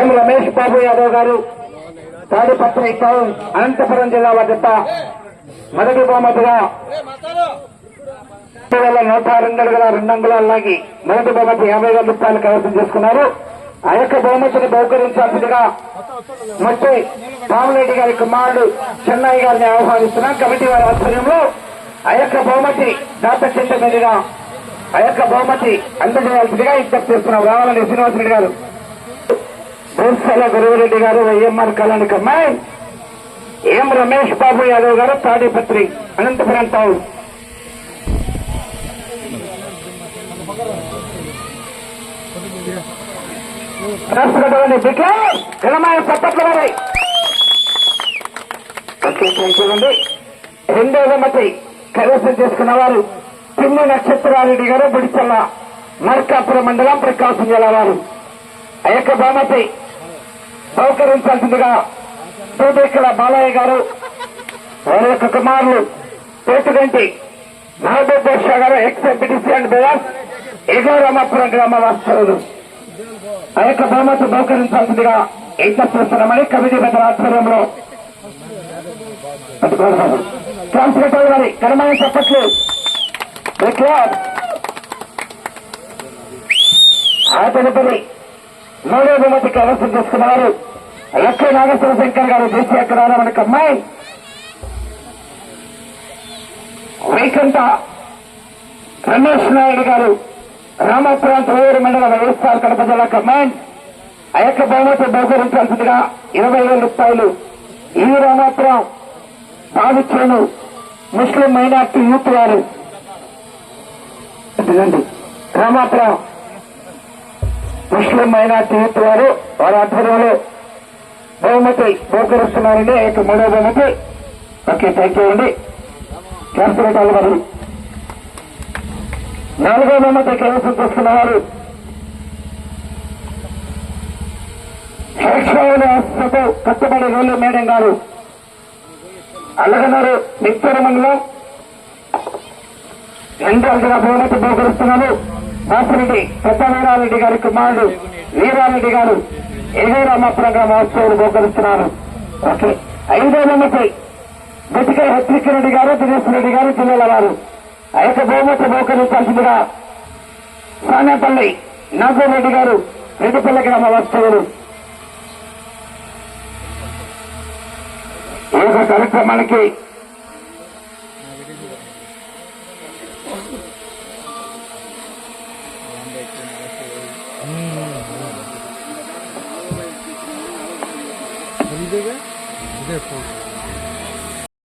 ఎం రమేష్ బాబు యాదవ్ గారు? తాడిపత్రి టౌన్ అనంతపురం జిల్లా వద్ద మొదటి బహుమతిగా వేల నూట రెండు అడుగుల రెండు అంగుళాలకి లాగి మొదటి బహుమతి యాభై వేల రూపాయలు కైవసం చేసుకున్నారు. ఆ యొక్క బహుమతిని బహుకరించాల్సిందిగా మొట్టి రామరెడ్డి గారి కుమారుడు చెన్నై గారిని ఆహ్వానిస్తున్నా. కమిటీ వారి ఆధ్వర్యంలో ఆ యొక్క బహుమతి దాత చెట్టు మీదుగా ఆ యొక్క బహుమతి అందజేయాల్సిందిగా విజ్ఞప్తి చేస్తున్నాం. రావాలని శ్రీనివాసరెడ్డి గారు. బూర్సల గురువురెడ్డి గారు వైఎంఆర్ కళ్యాణ్ కమ్మాయి ఎం రమేష్ బాబు యాదవ్ గారు తాడిపత్రి అనంతపురం టౌన్. రాష్ట్రపతి బిడ్డ ఘనమైన చప్పట్లు మరి చూడండి రెండో బహుమతి కైవసం చేసుకున్న వారు పిన్ని నక్షత్రారెడ్డి గారు బిడిచల్ల మార్కాపురం మండలం ప్రకాశం జిల్లా వారు. ఆ యొక్క బహుమతి సౌకరించాల్సిందిగా తూబేకల బాలయ్య గారు వారి యొక్క కుమారులు పేటుగంటి మహబూబ్ బాషా గారు ఎక్స్ ఎంపీటీసీ అండ్ బేయాస్ ఎగో రామాపురం గ్రామ వాస్తవులు ఆ యొక్క బహుమతి బహుకరించాల్సిందిగా విజ్ఞప్తి చేస్తున్నామని కమిటీ పెద్దల ఆధ్వర్యంలో ట్రాన్స్లేటర్ గారి ఘనమైన చప్పట్లు. ఆ తదుపరి మూడో బహుమతి అవసరం చేసుకున్నారు లక్ష్మీ నాగేశ్వర శంకర్ గారు దేశీయ మనకు అమ్మాయి వైకంఠ రమేష్ నాయుడు గారు రామపురం త్రివేరు మండలం వైఎస్ఆర్ కడప జిల్లా కమాండ్ ఆ యొక్క బహుమతి బహుకరించాల్సిందిగా ఇరవై వేల రూపాయలు ఈ రామాపురం బాధితులను ముస్లిం మైనార్టీ యూత్ వారు. రామాపురం ముస్లిం మైనార్టీ యూత్ వారు వారి ఆధ్వర్యంలో బహుమతి బహుకరిస్తున్నారండి. ఆ యొక్క మూడో బహుమతి. ఓకే థ్యాంక్ యూ అండి. కార్పొరేట్ గారు నాలుగో బహుమతి కైవసం చేసుకున్న వారు శిక్షణతో కట్టుబడి రోడ్లు మేడం గారు. అల్లగన్నారు నిత్యూర మండలం. ఎంట్రల్గా బహుమతి బహుకరిస్తున్నారు. బాసిరెడ్డి పెద్ద వీరారెడ్డి గారి కుమారుడు వీరారెడ్డి గారు ఏదో రామాపురం మహోత్సవాలు బహుకరిస్తున్నారు. ఓకే. ఐదో బహుమతి గట్టిగా హెచ్చరిక రెడ్డి గారు దినేష్ రెడ్డి గారు జిల్లాల వారు. ఆ యొక్క బహుమతి బహుకరించాల్సిందిగా సానేపల్లి నాగూర్ రెడ్డి గారు రెడ్డిపల్లి గ్రామ వస్తువులు ఈ యొక్క కార్యక్రమానికి দেবে? দেখুন